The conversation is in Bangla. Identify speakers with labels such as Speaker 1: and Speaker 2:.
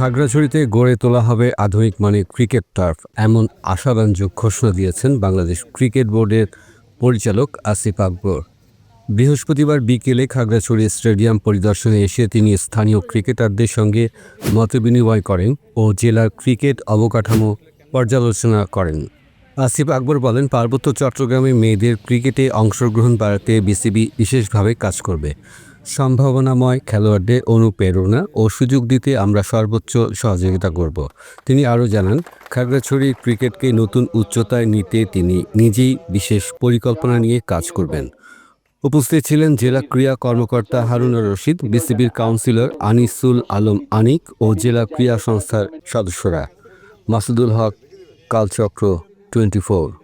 Speaker 1: খাগড়াছড়িতে গড়ে তোলা হবে আধুনিক মানের ক্রিকেট টার্ফ। এমন আশাব্যঞ্জক ঘোষণা দিয়েছেন বাংলাদেশ ক্রিকেট বোর্ডের পরিচালক আসিফ আকবর। বৃহস্পতিবার বিকেলে খাগড়াছড়ি স্টেডিয়াম পরিদর্শনে এসে তিনি স্থানীয় ক্রিকেটারদের সঙ্গে মতবিনিময় করেন ও জেলার ক্রিকেট অবকাঠামো পর্যালোচনা করেন। আসিফ আকবর বলেন, পার্বত্য চট্টগ্রামে মেয়েদের ক্রিকেটে অংশগ্রহণ বাড়াতে বিসিবি বিশেষভাবে কাজ করবে। সম্ভাবনাময় খেলোয়াড়দের অনুপ্রেরণা ও সুযোগ দিতে আমরা সর্বোচ্চ সহযোগিতা করব। তিনি আরও জানান, খাগড়াছড়ি ক্রিকেটকে নতুন উচ্চতায় নিতে তিনি নিজেই বিশেষ পরিকল্পনা নিয়ে কাজ করবেন। উপস্থিত ছিলেন জেলা ক্রীড়া কর্মকর্তা হারুনুর রশিদ, বিসিবির কাউন্সিলর আনিসুল আলম আনিক ও জেলা ক্রীড়া সংস্থার সদস্যরা। Masudul Haq, Kalchakra twenty four.